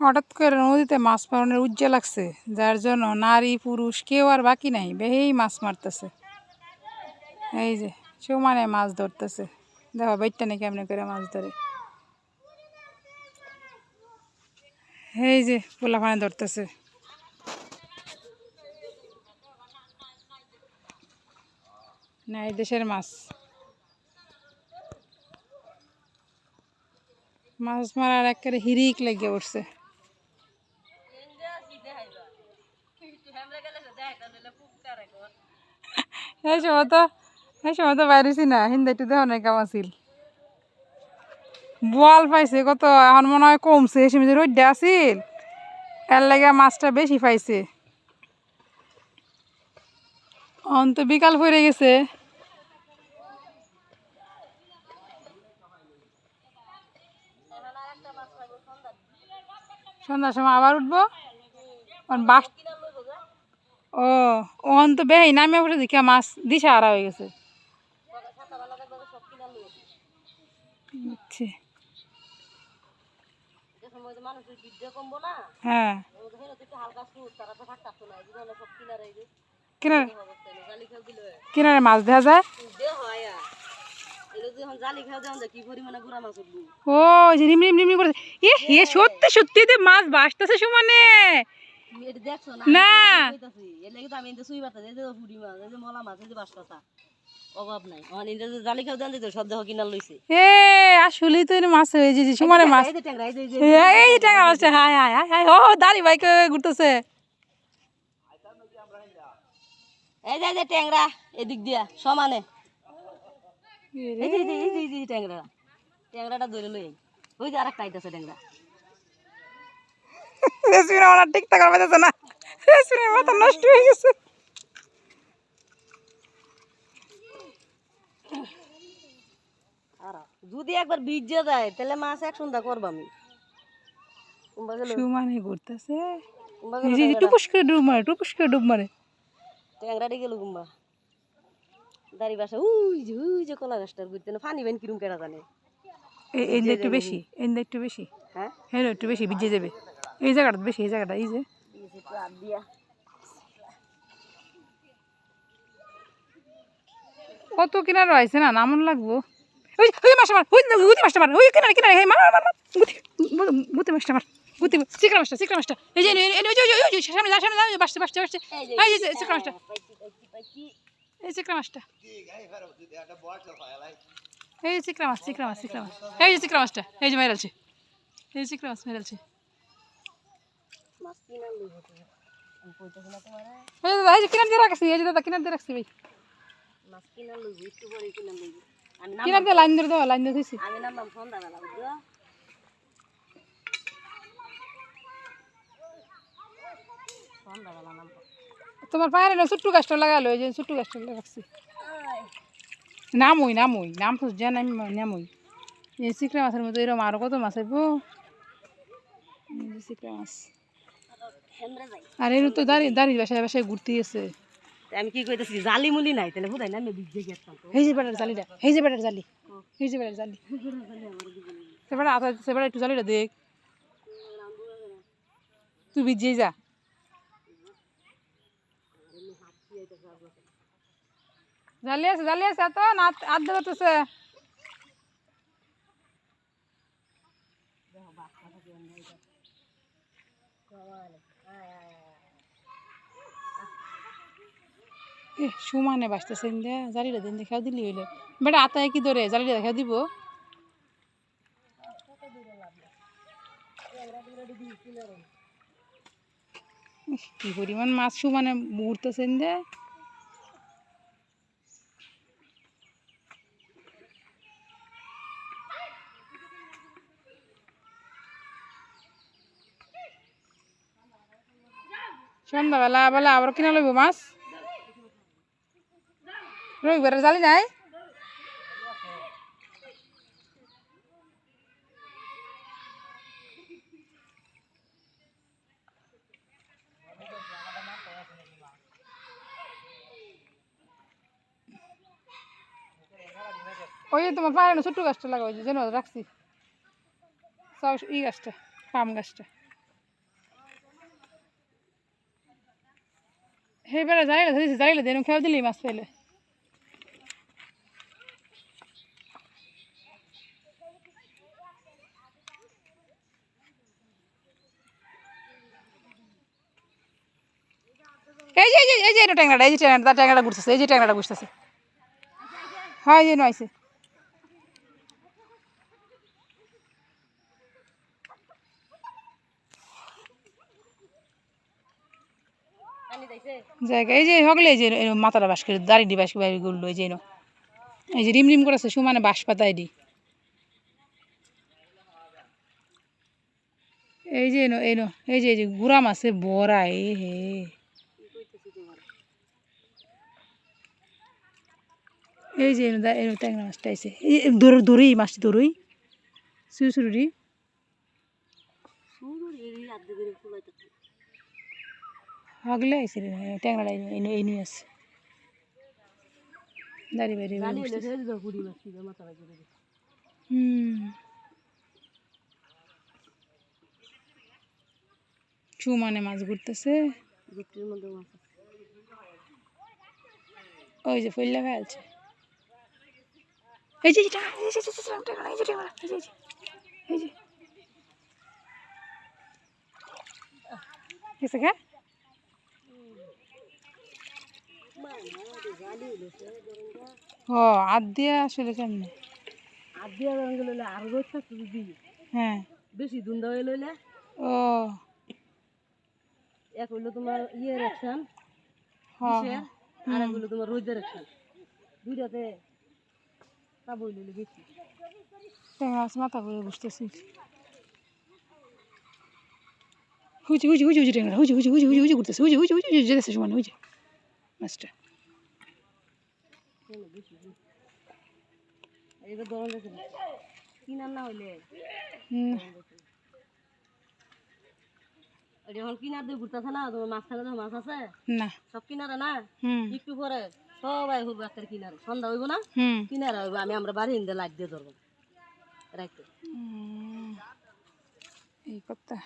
হঠাৎ করে নদীতে মাছ মারনের উজ্জ্ব লাগছে, যার জন্য নারী, পুরুষ কেউ আর বাকি নাই, বেহেই মাছ মারতেছে। এই যে, সমানে মাছ ধরতেছে। দেখো বেটটা নাকি কেমনে করে মাছ ধরে। এই যে, পোলাপানে ধরতেছে। না, এই দেশের মাছ। মাছ মারার একেবারে হিরিক লেগে উঠছে। এই সময় তো, এই সময় তো বাইরেছি না দেহ কাম আছিল। বোয়াল পাইছে, কত, এখন মনে হয় কমছে, এই সময় রোদ্দা আছিল, এর লাগে মাছটা বেশি পাইছে। অন তো বিকাল পড়ে গেছে। সন্ধ্যার সময় আবার উঠবো? বাস ও তো বেহাই, নামে পড়ে দেখি মাছ দিশা হয়ে গেছে। হ্যাঁ। কিনারে মাছ দেখা যায়? ও রিম রিম রিম করে এ হে সত্যি সত্যি যে মাছ বাসতেছে সমানে। না? আসলেই তো মাছ যে সমানে মাছ এই যে ট্যাংরা মাছটা ও দাঁড়ি ঘুরতেছে। এই যে এদিক দিয়া সমানে। এই যে, এই যে ট্যাংরা। ট্যাংরাটা ধরে লই ওই যে আরেকটা আইতাছে ট্যাংরা। ঠিক থাকার পাইতেছে না। মাথা নষ্ট হয়ে গেছে। যদি একবার ভিজে যায় তাহলে মাছ এক সন্ধ্যা করব আমি। সুমানে ঘুরতেছে। টুপুস করে ডুব মারে টুপুস করে ডুব মারে। ট্যাংরাটি গেল কুম্বা। দাড়ি বাসা উই যে উই যে কলা গাছটার ঘুরতে না ফানি বেন কিরম কেটা জানে। এই এই একটু বেশি এই একটু বেশি। হ্যাঁ? হ্যাঁ একটু বেশি ভিজে যাবে। এই জায়গাটা বেশি এই জায়গাটা এই যে এই যে একটু হাত কত কিনারে আছে না নামন লাগবো ওই মাছটা মার ওই গুতি মাছটা মার ওই কিনারে কিনারে হে মার মার মার। গুতি গুতি মাছটা মার গুতি চিকরা মাছটা চিকরা মাছটা এই যে এই যে- এই ওই ওই সামনে যা সামনে যা বাসছে বাসছে বাসছে এই যে এই চিকরা পাইছি এই চিকরা মাছটা এই চিকরা মাছ চিকরা মাছ চিকরা মাছ এই যে চিকরা মাছটা এই যে মেরালছে এই চিকরা মাছ মেরালছে যে কিনার দিয়ে এই যে দাদা, কিনার দিয়ে রাখছি ভাই। মাছ কিনা নাম লাইন ধরে দাও, লাইন ধরে দিছি আমি নামলাম সন্ধ্যাবেলা বুঝছ সন্ধ্যাবেলা নামবো তোমার পায়ের না ছোট্ট গাছটা লাগালো, এই যে ছোট্ট গাছটা রাখছি নামই নামই, নাম তো জান আমি, নামই। এই চিকড়া মাছের মতো এরকম আরও কত মাছ আইব? চিকড়া মাছ। আর এর তো দাঁড়িয়ে দাঁড়িয়ে বাসায় বাসায় ঘুরতে গেছে আমি কি কইতেছি জালি মুলি নাই তাহলে বুঝাই না আমি ভিজে তো এই যে বেটার জালিটা এই যে বেটার জালি এই যে বেটার জালি। সেবারে আতা সেবারে একটু জালিটা দেখ। তুই ভিজিয়ে যা। জালি আছে জালি আছে তো না আধ ধরতেছে এ সুমানে বাঁচতেছে দে জালিটা দিন দেখাও দিলি হইলে। বেটা, আতায় কি ধরে? জালিটা দেখাও দিব? কি পরিমাণ মাছ সুমানে ঘুরতেছেন দে সন্ধ্যাবেলা বেলা আবার কিনা লইব মাছ? রবিবারের জালি নাই? ওই যে তোমার পায়ে ছোট্ট গাছটা লাগাই যেন রাখছি। সব ই গাছটা, পাম গাছটা। বেড়া জানিলে ধরেছি জানিলে দেন খেয়াল দিলি মাছ পাইলে এই যে এই যে এই যে ট্যাংরাটা, এই যে ট্যাংরাটা ট্যাংরাটা ঘুরতেছে, এই যে ট্যাংরাটা ঘুরতেছে। এই যে নয়ছে জায়গা, এই যে হগলে এই যে মাথাটা বাস করে, দাড়ি ডি বাস বাইরে গুললো এই যে এই যে রিম রিম করেছে, সুমানে বাঁশ পাতা এডি এই যে এনো এনো, এই যে এই যে গুড়া মাছে বড়া, এ হে। এই যে এনো, দা, এনো ট্যাংরা মাছটা এই দৌড় দৌড়ই মাছটি দৌড়ই শুরু এই আইছে রে ট্যাংরাটা এনো এনো এনো আছে দাড়ি বাইরে জানি হলে ছেড়ে দিতে পুরি মাছ ছিল মাথা রাখি দিবে হুম চুমানে মাছ ঘুরতেছে গুটির মধ্যে মাছ আছে। ওই যে এই এই এই এই এই এই এই এই যে, এই যে। গেছে গা? হাত দিয়ে আসলে কেমনে আর দিয়া রঙে লইলে আর রোজ দিবি হ্যাঁ বেশি দুন্দা হয়ে লইলে ও এক হইল তোমার ইয়ে হ্যাঁ কিসের আর এক হইল তোমার রোজের রাখছান দুইটাতে লইলে বেশি মাছ মাথা ঘুরে বসতেছি হুজি হুজি হুজি হুজি হুজি হুজি হুজি হুজি হুজি ঘুরতেছে হুজি হুজি হুজি হুজি যেতেছে সমান হুজি মাছটা যখন কিনার দিয়ে ঘুরতেছে না তোমার মাঝখানে যখন মাছ আছে? না। সব কিনারে না? একটু পরে সবাই হইব একটা কিনারে। সন্ধ্যা হইব না? কিনারে হইব আমি আমরা বাড়ি হিন্দে লাইট দিয়ে ধরবো। রাখতে এই কথা।